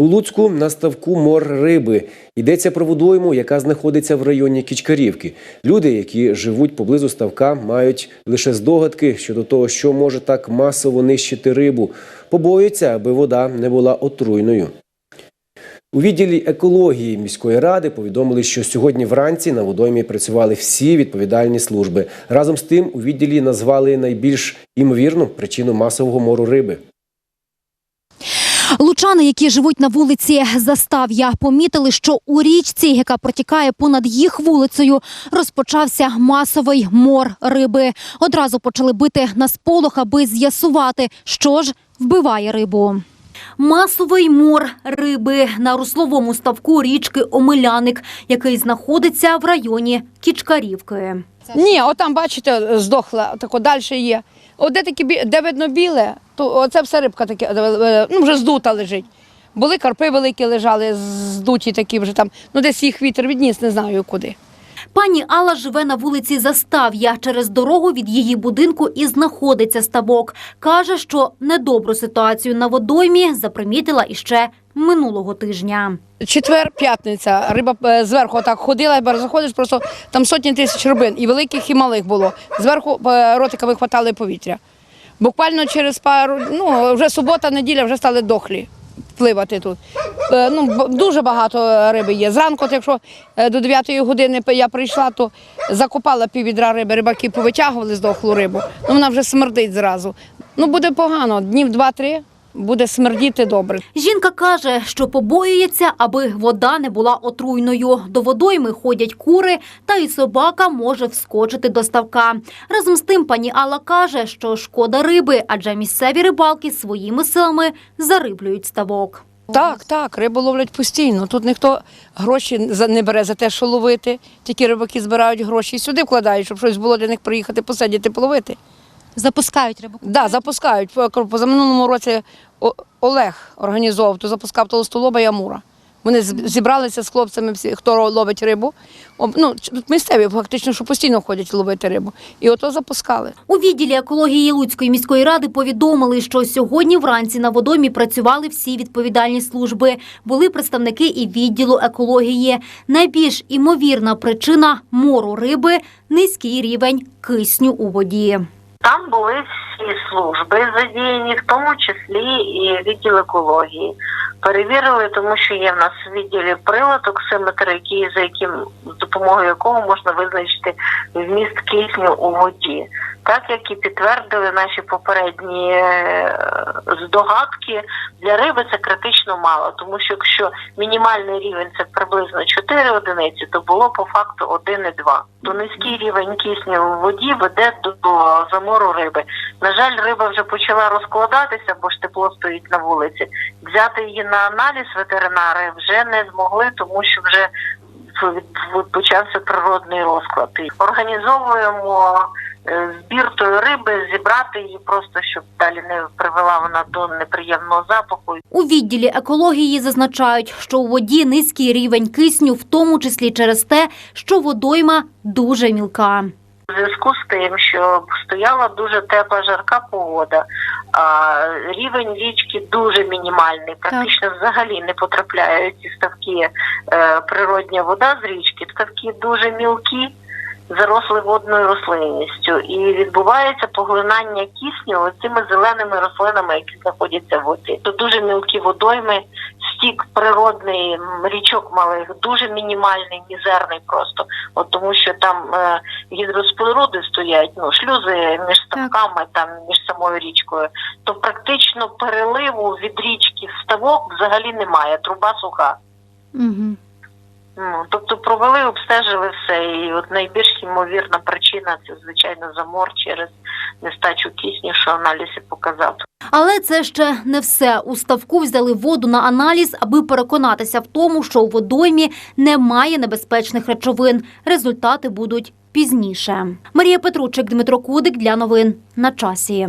У Луцьку на ставку мор риби йдеться про водойму, яка знаходиться в районі Кічкарівки. Люди, які живуть поблизу ставка, мають лише здогадки щодо того, що може так масово нищити рибу. Побоюються, аби вода не була отруйною. У відділі екології міської ради повідомили, що сьогодні вранці на водоймі працювали всі відповідальні служби. Разом з тим у відділі назвали найбільш імовірну причину масового мору риби. Лучани, які живуть на вулиці Застав'я, помітили, що у річці, яка протікає понад їх вулицею, розпочався масовий мор риби. Одразу почали бити на сполох, аби з'ясувати, що ж вбиває рибу. Масовий мор риби на русловому ставку річки Омеляник, який знаходиться в районі Кічкарівки. Ні, отам, бачите, здохла, тако далі є. От де такі де видно біле, то оце все рибка таке, е, ну вже здута лежить. Були карпи великі лежали, здуті такі вже там. Ну десь їх вітер відніс, не знаю куди. Пані Алла живе на вулиці Застав'я. Через дорогу від її будинку і знаходиться ставок. Каже, що недобру ситуацію на водоймі запримітила іще минулого тижня. Четвер, п'ятниця, риба е, зверху так ходила, заходиш, просто там сотні тисяч рибин, і великих, і малих було. Зверху е, ротиками хватали повітря. Буквально через пару, ну вже субота, неділя вже стали дохлі пливати тут. Е, Ну, дуже багато риби є. Зранку, якщо е, до 9 години я прийшла, то закопала пів відра риби, рибаки повитягували здохлу рибу. Ну, вона вже смердить зразу. Ну, буде погано, днів два-три буде смердіти добре. Жінка каже, що побоюється, аби вода не була отруйною. До водойми ходять кури, та й собака може вскочити до ставка. Разом з тим, пані Алла каже, що шкода риби, адже місцеві рибалки своїми силами зариблюють ставок. Так, так, рибу ловлять постійно. Тут ніхто гроші за- не бере за те, що ловити. Тільки рибаки збирають гроші і сюди вкладають, щоб щось було для них приїхати, посидіти, половити. Запускають рибу. Да, запускають. По- Позаминулому році Олег організовував, то запускав толстолоба і амура. Вони зібралися з хлопцями, всі, хто ловить рибу. Ну, місцеві фактично, що постійно ходять ловити рибу. І ото запускали. У відділі екології Луцької міської ради повідомили, що сьогодні вранці на водоймі працювали всі відповідальні служби. Були представники і відділу екології. Найбільш імовірна причина мору риби низький рівень кисню у воді. Були всі служби задіяні, в тому числі і відділ екології. Перевірили, тому що є в нас в відділі прилад оксиметр, який за яким з допомогою якого можна визначити вміст кисню у воді. Так як і підтвердили наші попередні е, здогадки, для риби це критично мало, тому що якщо мінімальний рівень це приблизно 4 одиниці, то було по факту 1,2. То низький рівень кисню в воді веде до, замору риби. На жаль, риба вже почала розкладатися, бо ж тепло стоїть на вулиці. Взяти її на аналіз ветеринари вже не змогли, тому що вже почався природний розклад. Організовуємо збір тої риби, зібрати її просто, щоб далі не привела вона до неприємного запаху. У відділі екології зазначають, що у воді низький рівень кисню, в тому числі через те, що водойма дуже мілка. У зв'язку з тим, що стояла дуже тепла жарка погода, а рівень річки дуже мінімальний, практично взагалі не потрапляють ці ставки е, природня вода з річки. Ставки дуже мілкі, заросли водною рослинністю, і відбувається поглинання кисню цими зеленими рослинами, які знаходяться в воді. То дуже мілкі водойми, стік природний річок малих, дуже мінімальний, мізерний просто. От тому, що там е, гідроспоруди стоять, ну шлюзи між ставками, там між самою річкою, то практично переливу від річки в ставок взагалі немає. Труба суха. Угу. Ну тобто провели, обстежили все, і от найбільш ймовірна причина це звичайно замор через нестачу кисню, що аналіз показав. Але це ще не все. У ставку взяли воду на аналіз, аби переконатися в тому, що у водоймі немає небезпечних речовин. Результати будуть пізніше. Марія Петручик, Дмитро Кудик для новин на часі.